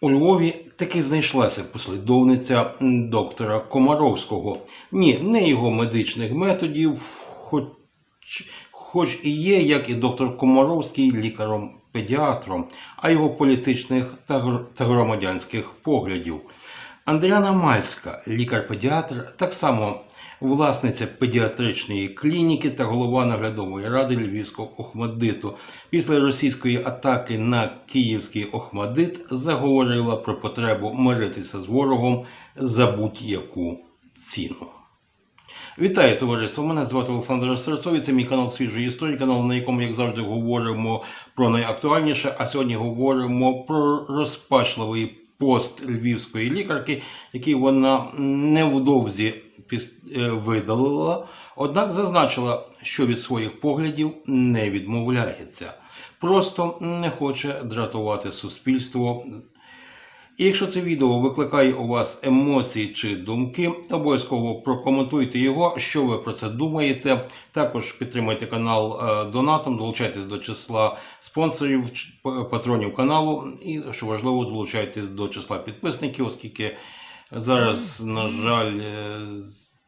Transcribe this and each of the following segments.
У Львові таки знайшлася послідовниця доктора Комаровського. Ні, не його медичних методів, хоч, хоч і є, як і доктор Комаровський, лікаром-педіатром, а його політичних та громадянських поглядів. Андріана Мальська, лікар-педіатр, так само власниця педіатричної клініки та голова наглядової ради Львівського Охмадиту. Після російської атаки на київський Охмадит заговорила про потребу миритися з ворогом за будь-яку ціну. Вітаю товариство! Мене звати Олександр Серцові. Це мій канал Свіжої історії, канал, на якому, як завжди, говоримо про найактуальніше. А сьогодні говоримо про розпачливий пост львівської лікарки, який вона невдовзі видалила, однак зазначила, що від своїх поглядів не відмовляється. Просто не хоче дратувати суспільство. І якщо це відео викликає у вас емоції чи думки, обов'язково прокоментуйте його, що ви про це думаєте. Також підтримайте канал е, донатом, долучайтесь до числа спонсорів, патронів каналу. І, що важливо, долучайтесь до числа підписників, оскільки зараз, на жаль, е,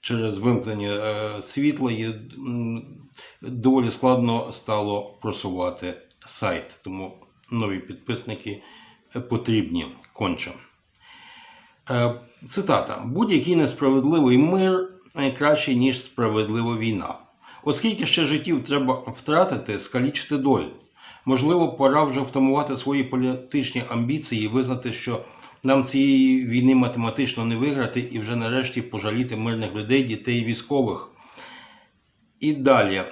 через вимкнення е, світла є доволі складно стало просувати сайт. Тому нові підписники е, потрібні конче. Цитата: будь-який несправедливий мир найкращий, ніж справедлива війна. Оскільки ще життів треба втратити, скалічити доль. Можливо, пора вже втамувати свої політичні амбіції і визнати, що нам цієї війни математично не виграти, і вже нарешті пожаліти мирних людей, дітей і військових. І далі,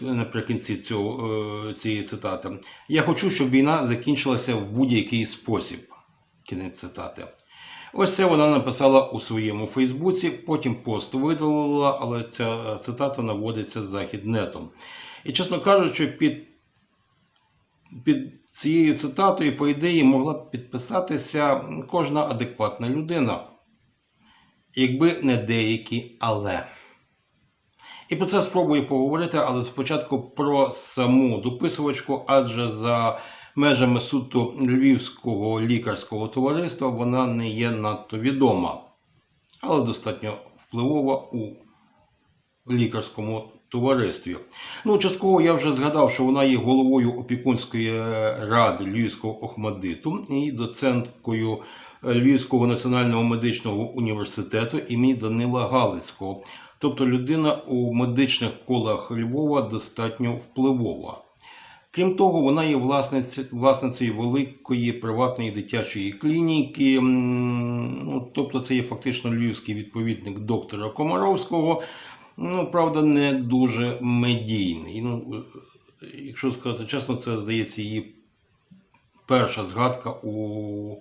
наприкінці цього, е, цієї цитати, я хочу, щоб війна закінчилася в будь-який спосіб. Кінець цитати. Ось це вона написала у своєму Фейсбуці, потім пост видалила, але ця цитата наводиться з західнетом. І, чесно кажучи, під, під цією цитатою, по ідеї, могла б підписатися кожна адекватна людина, якби не деякі але. І про це спробую поговорити, але спочатку про саму дописувачку, адже за межами суто Львівського лікарського товариства вона не є надто відома, але достатньо впливова у лікарському товаристві. Ну, частково я вже згадав, що вона є головою опікунської ради Львівського Охмадиту і доценткою Львівського національного медичного університету імені Данила Галицького. Тобто людина у медичних колах Львова достатньо впливова. Крім того, вона є власниця- власницею великої приватної дитячої клініки. Ну, тобто це є фактично львівський відповідник доктора Комаровського. Ну, правда, не дуже медійний. Ну, якщо сказати чесно, це здається її перша згадка у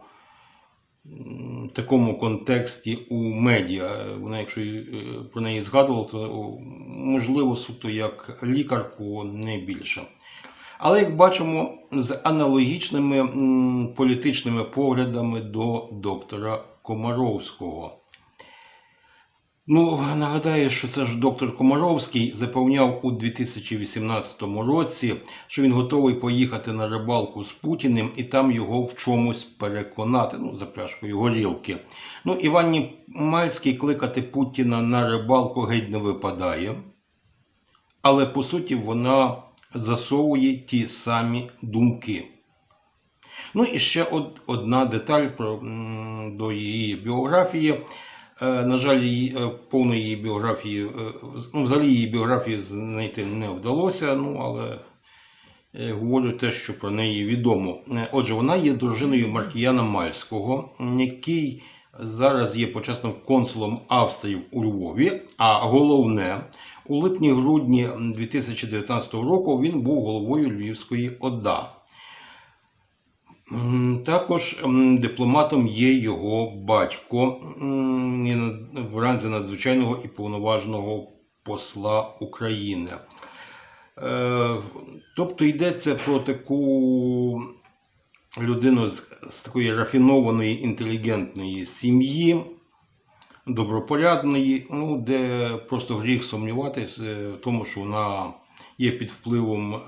такому контексті у медіа. Вона, якщо е, про неї згадувала, то можливо суто як лікарку, не більше. Але як бачимо, з аналогічними політичними поглядами до доктора Комаровського. Ну, нагадаю, що це ж доктор Комаровський запевняв у 2018 році, що він готовий поїхати на рибалку з Путіним і там його в чомусь переконати, ну, за пляшкою горілки. Ну, Івані Мальський кликати Путіна на рибалку геть не випадає. Але по суті вона засовує ті самі думки. Ну і ще од- одна деталь про, до її біографії. Е, На жаль, її, е, повної її біографії, е, ну, взагалі її біографії знайти не вдалося, ну але говорю те, що про неї відомо. Отже, вона є дружиною Маркіяна Мальського, який зараз є почесним консулом Австрії у Львові. А головне, у липні-грудні 2019 року він був головою Львівської ОДА. Також дипломатом є його батько в ранзі надзвичайного і повноважного посла України. Е, Тобто йдеться про таку людину з, з такої рафінованої, інтелігентної сім'ї, добропорядної, ну, де просто гріх сумніватись е, в тому, що вона є під впливом. Е,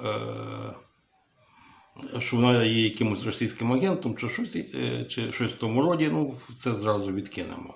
що вона є якимось російським агентом, чи щось, е, чи щось в тому роді, ну, це зразу відкинемо.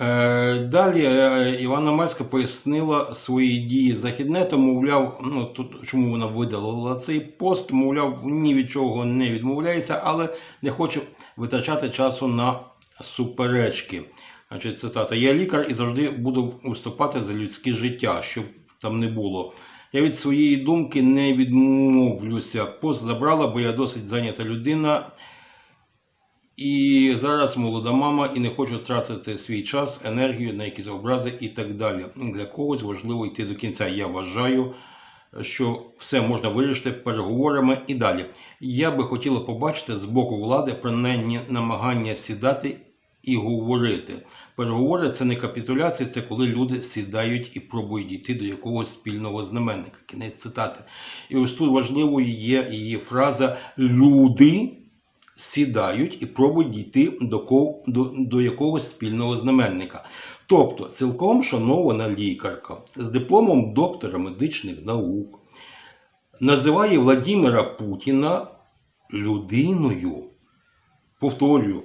Е, Далі е, Івана Мальська пояснила свої дії західнету, мовляв, ну тут чому вона видалила цей пост, мовляв, ні від чого не відмовляється, але не хоче витрачати часу на суперечки. Значить, цитата: Я лікар і завжди буду виступати за людське життя, щоб там не було. Я від своєї думки не відмовлюся. Пост забрала, бо я досить зайнята людина. І зараз молода мама і не хочу тратити свій час, енергію на якісь образи і так далі. Для когось важливо йти до кінця. Я вважаю, що все можна вирішити переговорами і далі. Я би хотіла побачити з боку влади принаймні намагання сідати і говорити. Переговори це не капітуляція, це коли люди сідають і пробують дійти до якогось спільного знаменника. Кінець цитати. І ось тут важливою є її фраза люди сідають і пробують дійти до, ко- до, до якогось спільного знаменника. Тобто, цілком шанована лікарка з дипломом доктора медичних наук називає Владимира Путіна людиною. Повторюю,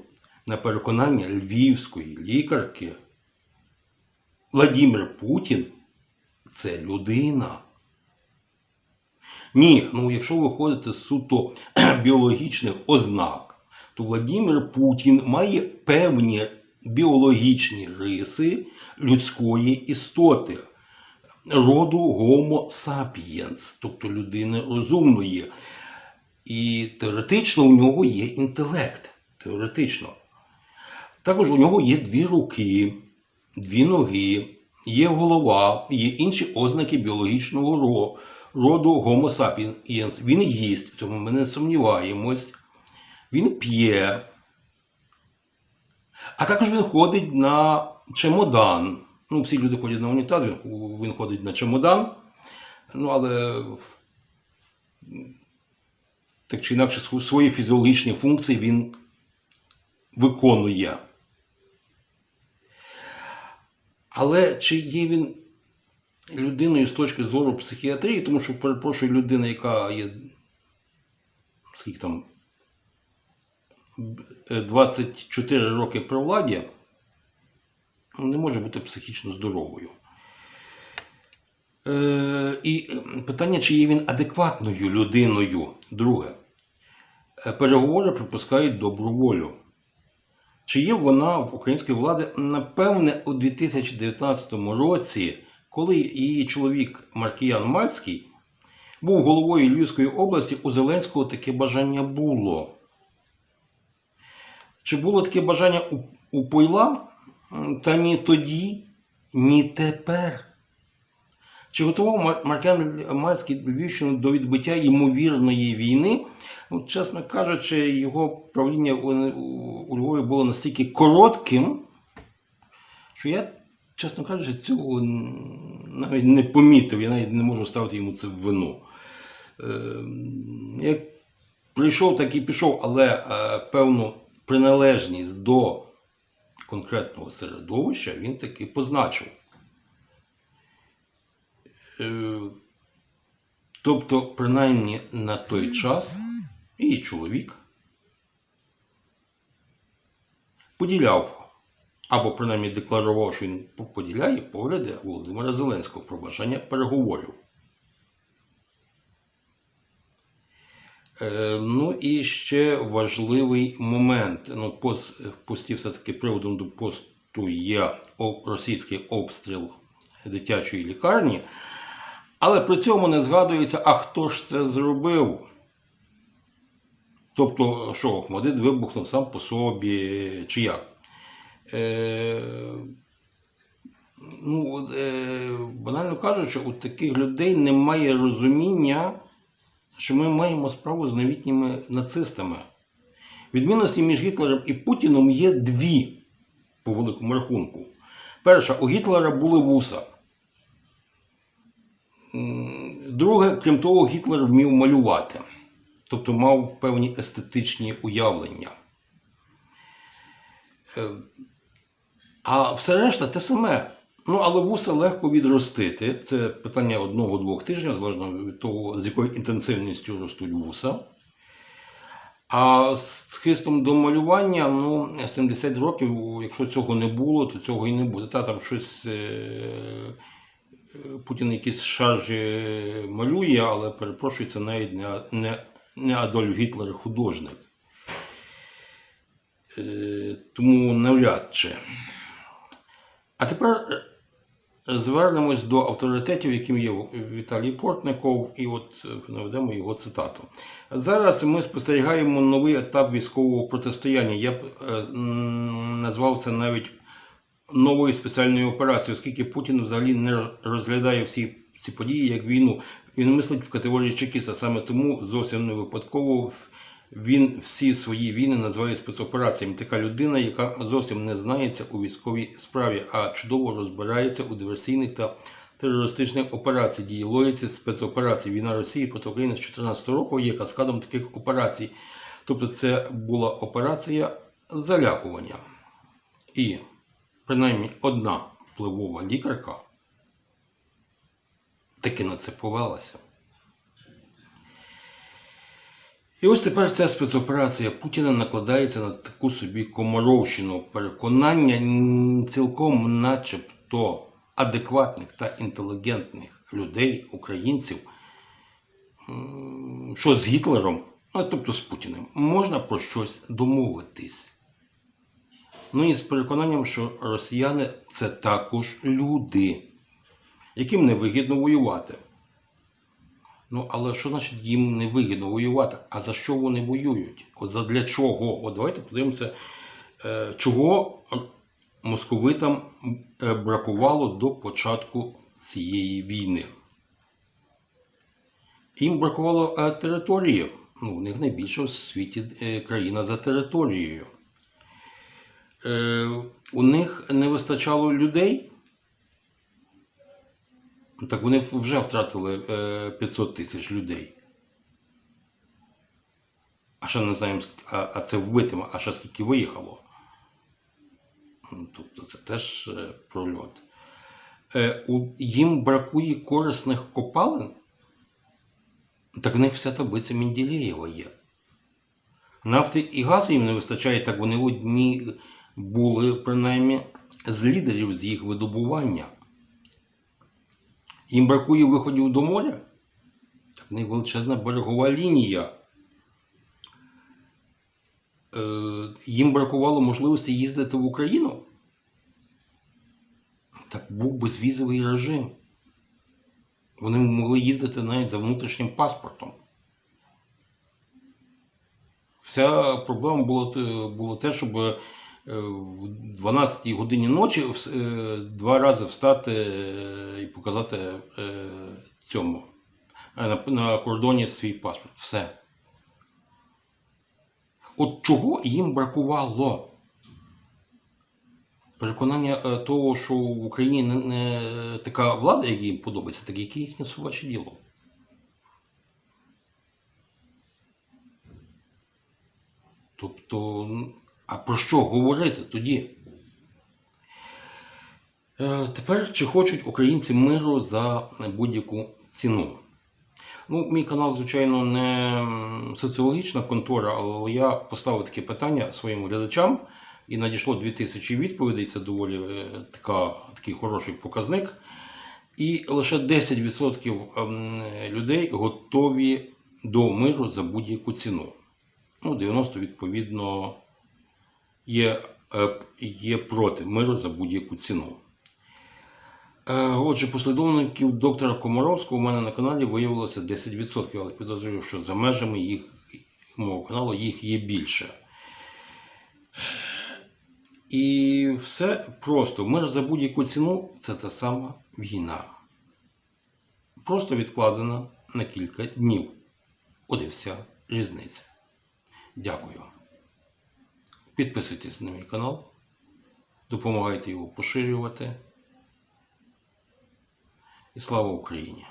на переконання львівської лікарки, Владимир Путін це людина. Ні, ну якщо ви ходите з суто біологічних ознак, то Владимир Путін має певні біологічні риси людської істоти, роду Homo sapiens, тобто людини розумної. І теоретично у нього є інтелект. Теоретично. Також у нього є дві руки, дві ноги, є голова, є інші ознаки біологічного роду Homo sapiens. Він їсть, в цьому ми не сумніваємось. Він п'є. А також він ходить на чемодан. Ну, всі люди ходять на унітаз, він, ходить на чемодан. Ну, але так чи інакше свої фізіологічні функції він виконує. Але чи є він людиною з точки зору психіатрії, тому що, перепрошую, людина, яка є скільки там е, 24 роки при владі, не може бути психічно здоровою. Е, і питання, чи є він адекватною людиною. Друге, Е, переговори припускають добру волю. Чи є вона в української влади, напевне, у 2019 році, коли її чоловік Маркіян Мальський був головою Львівської області, у Зеленського таке бажання було. Чи було таке бажання у, у Пойла? Та ні тоді, ні тепер. Чи готував Мар- Маркіян Мальський Львівщину до відбиття ймовірної війни? Ну, чесно кажучи, його правління у, Львові було настільки коротким, що я, чесно кажучи, цього навіть не помітив, я навіть не можу ставити йому це в вину. Е, як прийшов, так і пішов, але е, певну приналежність до конкретного середовища він таки позначив. Е, Тобто, принаймні на той час її чоловік поділяв, або принаймні декларував, що він поділяє погляди Володимира Зеленського про бажання переговорів. Е, Ну і ще важливий момент. Ну, пост, в все-таки приводом до посту є російський обстріл дитячої лікарні. Але при цьому не згадується, а хто ж це зробив. Тобто, що Охмадит вибухнув сам по собі, чи як? Е, ну, е, банально кажучи, у таких людей немає розуміння, що ми маємо справу з новітніми нацистами. Відмінності між Гітлером і Путіном є дві, по великому рахунку. Перша, у Гітлера були вуса. Друге, крім того, Гітлер вмів малювати, тобто мав певні естетичні уявлення. Е, А все решта те саме. Ну, але вуса легко відростити. Це питання одного-двох тижнів, залежно від того, з якою інтенсивністю ростуть вуса. А з хистом до малювання, ну, 70 років, якщо цього не було, то цього і не буде. Та там щось е, Путін якісь шаржі малює, але перепрошую, це навіть не, не, не Адольф Гітлер художник. Е, тому навряд чи. А тепер звернемось до авторитетів, яким є Віталій Портников, і от наведемо його цитату. Зараз ми спостерігаємо новий етап військового протистояння. Я б е, назвав це навіть новою спеціальною операцією, оскільки Путін взагалі не розглядає всі ці події як війну. Він мислить в категорії чекіста. Саме тому зовсім не випадково він всі свої війни називає спецопераціями. Така людина, яка зовсім не знається у військовій справі, а чудово розбирається у диверсійних та терористичних операцій, дії логіці спецоперацій. Війна Росії проти України з 2014 року є каскадом таких операцій. Тобто це була операція залякування. І принаймні одна впливова лікарка таки на це повелася. І ось тепер ця спецоперація Путіна накладається на таку собі комаровщину переконання цілком начебто адекватних та інтелігентних людей, українців, що з Гітлером, ну, тобто з Путіним, можна про щось домовитись. Ну і з переконанням, що росіяни це також люди, яким не вигідно воювати. Ну, але що значить їм не вигідно воювати? А за що вони воюють? От задля чого? От давайте подивимося, е, чого московитам е, бракувало до початку цієї війни. Їм бракувало е, території. Ну, у них найбільша в світі країна за територією. Е, у них не вистачало людей. Так вони вже втратили е, 500 тисяч людей. А ще не знаємо, а, це вбитими, а ще скільки виїхало. Ну, Тобто це теж е, прольот. Е, їм бракує корисних копалин. Так в них вся таблиця Менділеєва є. Нафти і газу їм не вистачає, так вони одні були, принаймні, з лідерів з їх видобування. Їм бракує виходів до моря. Так них величезна берегова лінія. Е, їм бракувало можливості їздити в Україну. Так був безвізовий режим. Вони могли їздити навіть за внутрішнім паспортом. Вся проблема була, те- те, щоб в 12 годині ночі е, два рази встати е, і показати е, цьому е, на, кордоні свій паспорт. Все. От чого їм бракувало? Переконання е, того, що в Україні не, не така влада, яка їм подобається, так яке їхнє собаче діло. Тобто, а про що говорити тоді? Е, Тепер чи хочуть українці миру за будь-яку ціну? Ну, мій канал, звичайно, не соціологічна контора, але я поставив таке питання своїм глядачам і надійшло 2000 відповідей. Це доволі е, така, такий хороший показник. І лише 10% ем, людей готові до миру за будь-яку ціну. Ну, 90% відповідно є, е, є проти миру за будь-яку ціну. Е, Отже, послідовників доктора Комаровського у мене на каналі виявилося 10%, але підозрюю, що за межами їх мого каналу їх є більше. І все просто. Мир за будь-яку ціну це та сама війна. Просто відкладена на кілька днів. От і вся різниця. Дякую. Підписуйтесь на мій канал, допомагайте його поширювати. І слава Україні!